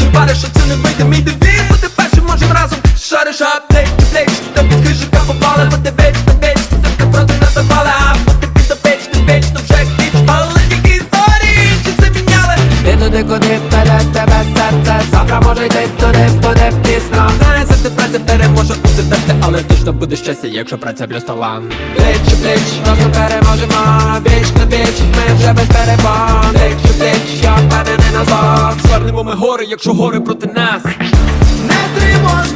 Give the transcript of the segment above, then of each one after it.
напариш, що це не вийде мій девіз. Бути першим можем разом. Шариш аптек, плеч під хижика попали, бо ти віч, ти віч Ти ти проти не запали, а бути під опеч, ти віч, то вже хіч Але тільки історії, чи це міняли? Ти туди, куди вперед тебе серце? Завтра може йти туди, буде пізно. Знає, за те праця переможе усе терти Але точно буде щастя, якщо праця плюс талант у пліч, разом переможемо. Віч на віч, ми вже без перебон Пліч у пліч, я впевнений на зло Звернемо ми гори, якщо гори проти нас. Не тривожно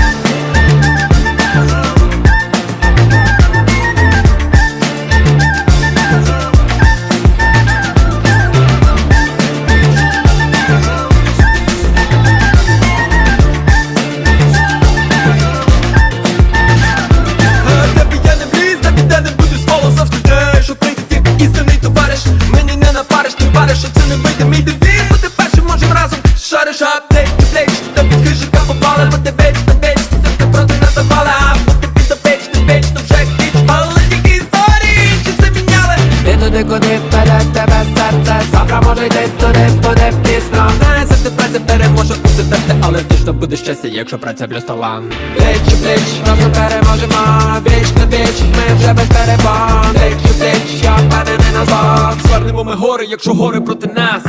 Переможе усе терти Але точно буде щастя, якщо праця плюс талант Пліч у разом переможемо. Віч на віч, ми вже без перебан Пліч у я впевнений на зло Звернемо ми гори, якщо гори проти нас